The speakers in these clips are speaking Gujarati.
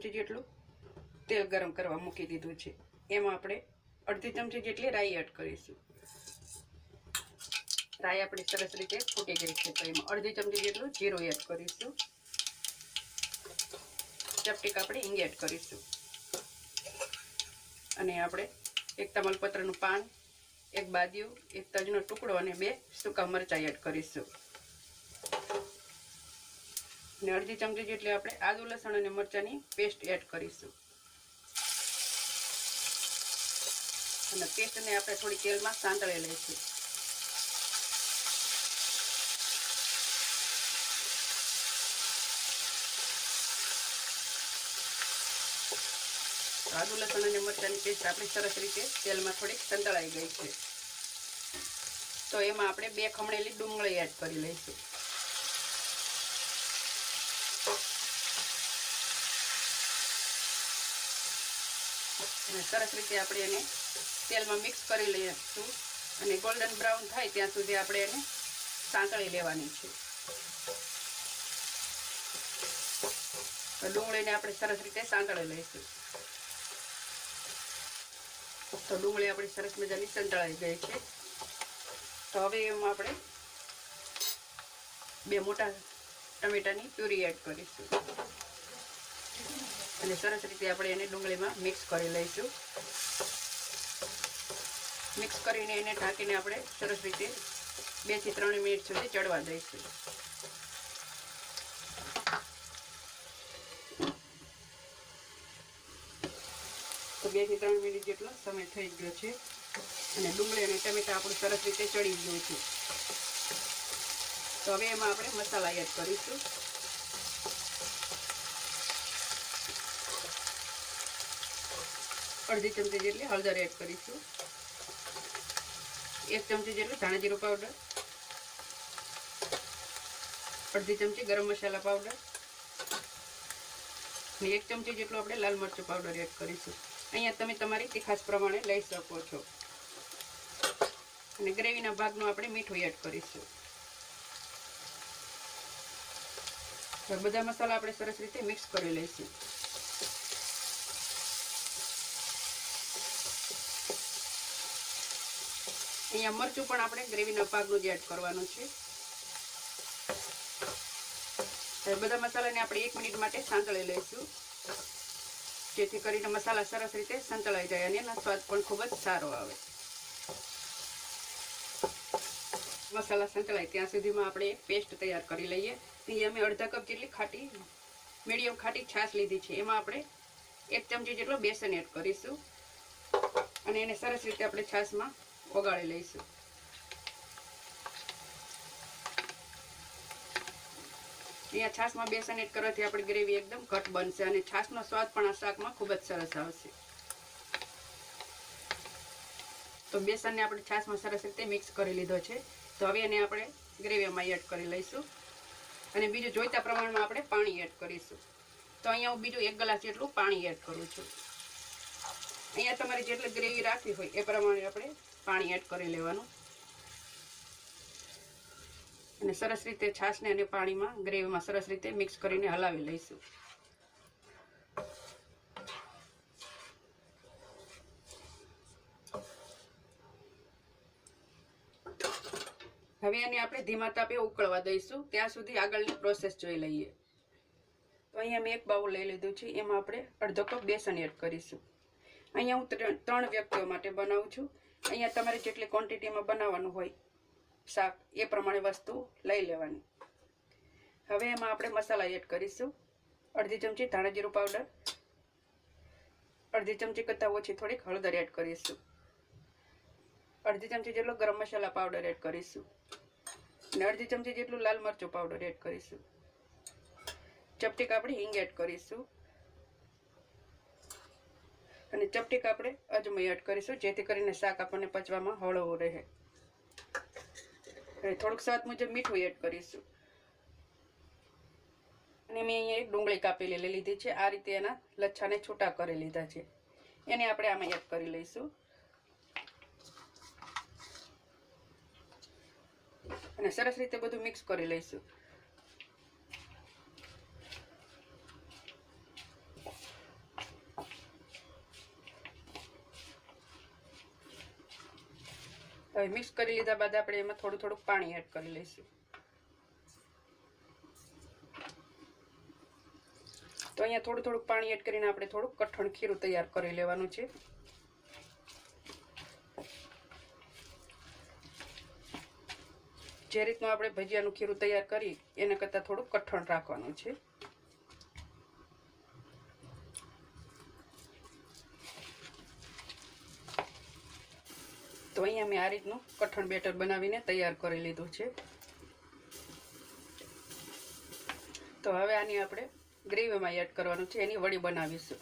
ચમચી જેટલું તેલ ગરમ કરવા મૂકી દીધું છે. એમાં આપણે અડધી ચમચી જેટલી રાઈ એડ કરીશું. રાઈ આપણી સરસ રીતે ફૂટી ગઈ છે, તો એમાં અડધી ચમચી જેટલું જીરું એડ કરીશું. ચપટીક આપણે હિંગ એડ કરીશું. અને આપણે એક તમાલપત્રનું પાન, એક બાદિયું એક તજનો ટુકડો અને બે સૂકા મરચાં એડ કરીશું. અને અડધી ચમચી જેટલી આપણે આદુ, લસણ અને મરચાંની પેસ્ટ એડ કરીશું. અને પેસ્ટને આપણે થોડી તેલમાં સાંતળી લઈશું. આદુ, લસણ અને મરચાંની પેસ્ટ આપણી સરસ રીતે તેલમાં થોડીક સંતળાઈ ગઈ છે. તો એમાં આપણે બે ખમણેલી ડુંગળી એડ કરી લઈશું. અને સરસ રીતે આપણે એને તેલમાં મિક્સ કરી લઈશું અને ગોલ્ડન બ્રાઉન થાય ત્યાં સુધી આપણે એને સાંકળી લેવાની છે. તો ડુંગળીને આપણે સરસ રીતે સાંતળી લઈશું. તો ડુંગળી આપણી સરસ મજાની સંતળાઈ ગઈ છે. તો હવે એમાં આપણે બે મોટા ટમેટાની પ્યુરી એડ કરીશું. અને સરસ રીતે આપણે એને ડુંગળીમાં મિક્સ કરી લઈશું. મિક્સ કરીને એને ઢાંકીને આપણે સરસ રીતે બેથી ત્રણ મિનિટ સુધી ચડવા દઈશું. તો બેથી ત્રણ મિનિટ જેટલો સમય થઈ ગયો છે. અને ડુંગળી અને ટમેટા આપણું સરસ રીતે ચડી ગયું છે. તો હવે એમાં આપણે મસાલા એડ કરીશું. અડધી ચમચી જેટલી હળદર એડ કરીશું. એક ચમચી જેટલું ધાણા જીરું પાવડર. અડધી ચમચી ગરમ મસાલા પાવડર. અને એક ચમચી જેટલું આપણે લાલ મરચું પાવડર એડ કરીશું. અહીંયા તમે તમારી તીખાસ પ્રમાણે લઈ શકો છો. અને ગ્રેવીના ભાગનું આપણે મીઠું એડ કરીશું. બધા મસાલા આપણે સરસ રીતે મિક્સ કરી લઈશું. અહીંયા મરચું પણ આપણે ગ્રેવીના ભાગનું જ એડ કરવાનું છે. બધા મસાલાને આપણે એક મિનિટ માટે સાંતળી લઈશું. જેથી કરીને મસાલા સરસ રીતે સંતળાઈ જાય અને એનો સ્વાદ પણ ખૂબ જ સારો આવે. મસાલા સંતળાય ત્યાં સુધીમાં આપણે પેસ્ટ તૈયાર કરી લઈએ. અહીંયા અમે અડધા કપ જેટલી ખાટી, મીડિયમ ખાટી છાશ લીધી છે. એમાં આપણે એક ચમચી જેટલો બેસન એડ કરીશું. અને એને સરસ રીતે આપણે છાશમાં ઓગાળી લઈશું. અહીંયા છાશમાં બેસન એડ કરવાથી આપણી ગ્રેવી એકદમ ઘટ બનશે અને છાશનો સ્વાદ પણ આ શાકમાં ખૂબ જ સરસ આવશે. તો બેસનને આપણે છાશમાં સરસ રીતે મિક્સ કરી લીધો છે. તો હવે એને આપણે ગ્રેવીમાં એડ કરી લઈશું. અને બીજું જોઈતા પ્રમાણમાં આપણે પાણી એડ કરીશું. તો અહીંયા હું બીજું એક ગ્લાસ જેટલું પાણી એડ કરું છું. અહીંયા તમારે જેટલી ગ્રેવી રાખવી હોય એ પ્રમાણે આપણે પાણી એડ કરી લેવાનું. અને સરસ રીતે છાશને અને પાણીમાં ગ્રેવીમાં સરસ રીતે મિક્સ કરીને હલાવી લઈશું. હવે એને આપણે ધીમા તાપે ઉકળવા દઈશું. ત્યાં સુધી આગળની પ્રોસેસ જોઈ લઈએ. તો અહીંયા મેં એક બાઉલ લઈ લીધું છે. એમાં આપણે અડધો કપ બેસન એડ કરીશું. અહીંયા હું ત્રણ વ્યક્તિઓ માટે બનાવું છું. અહીંયા તમારે જેટલી ક્વોન્ટિટીમાં બનાવવાનું હોય, શાક, એ પ્રમાણે વસ્તુ લઈ લેવાની. હવે એમાં આપણે મસાલા એડ કરીશું. અડધી ચમચી ધાણા જીરું પાવડર અડધી ચમચી કરતાં ઓછી થોડીક હળદર એડ કરીશું. અડધી ચમચી જેટલો ગરમ મસાલા પાવડર એડ કરીશું. અને અડધી ચમચી જેટલું લાલ મરચું પાવડર એડ કરીશું. ચપટી કાપડી હિંગ એડ કરીશું. અને ચપટીક આપણે અજમો એડ કરીશું, જેથી કરીને શાક આપણને પચવામાં હળવું રહે. થોડુંક સ્વાદ મુજબ મીઠું એડ કરીશું. અને મેં અહીંયા એક ડુંગળી કાપેલી લઈ લીધી છે. આ રીતે એના લચ્છાને છૂટા કરી લીધા છે. એને આપણે આમાં એડ કરી લઈશું. અને સરસ રીતે બધું મિક્સ કરી લઈશું. હવે મિક્સ કરી લીધા બાદ આપણે એમાં થોડું થોડું પાણી એડ કરી લઈશું. તો અહીંયા થોડું થોડું પાણી એડ કરીને આપણે થોડું કઠણ ખીરું તૈયાર કરી લેવાનું છે. જે રીતનું આપણે ભજીયાનું ખીરું તૈયાર કરી, એના કરતાં થોડું કઠણ રાખવાનું છે. તો અહીંયા મેં આ રીતનું કઠણ બેટર બનાવીને તૈયાર કરી લીધું છે. તો હવે આની આપણે ગ્રેવીમાં એડ કરવાનું છે. એની વડી બનાવીશું.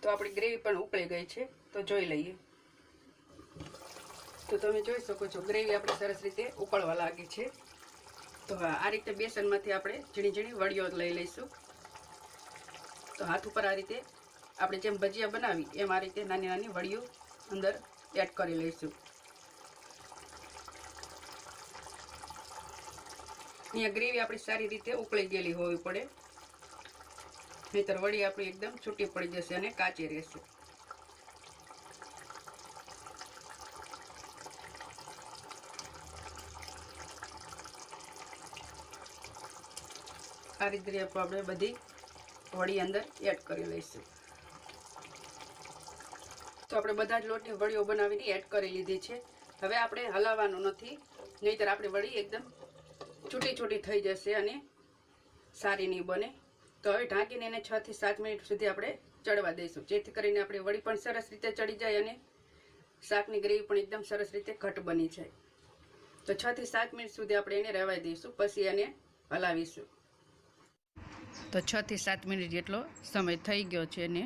તો આપણી ગ્રેવી પણ ઉકળી ગઈ છે. તો જોઈ લઈએ. તો તમે જોઈ શકો છો, ગ્રેવી આપણે સરસ રીતે ઉકળવા લાગી છે. તો હા આ રીતે બેસનમાંથી આપણે ઝીણી ઝીણી વડીઓ લઈ લઈશું. તો હાથ ઉપર આ રીતે આપણે જેમ ભજીયા બનાવી, એમ આ રીતે નાની નાની વડીઓ અંદર એડ કરી લઈશું. અહીંયા ગ્રેવી આપણી સારી રીતે ઉકળી ગયેલી હોવી પડે. નહીતર વડી આપણી એકદમ છૂટી પડી જશે અને કાચી રહેશે. આ રીતે આપણે બધી વડી અંદર એડ કરી લઈશું. તો આપણે બધા જ લોટની વળીઓ બનાવીને એડ કરી લીધી છે. હવે આપણે હલાવવાનું નથી, નહીતર આપણી વળી એકદમ છૂટી છૂટી થઈ જશે અને સારી નહીં બને. તો હવે ઢાંકીને એને છ થી સાત મિનિટ સુધી આપણે ચડવા દઈશું. જેથી કરીને આપણી વળી પણ સરસ રીતે ચડી જાય અને શાકની ગ્રેવી પણ એકદમ સરસ રીતે ઘટ બની જાય. તો છ થી સાત મિનિટ સુધી આપણે એને રહેવાઈ દઈશું, પછી એને હલાવીશું. તો છ થી સાત મિનિટ જેટલો સમય થઈ ગયો છે એને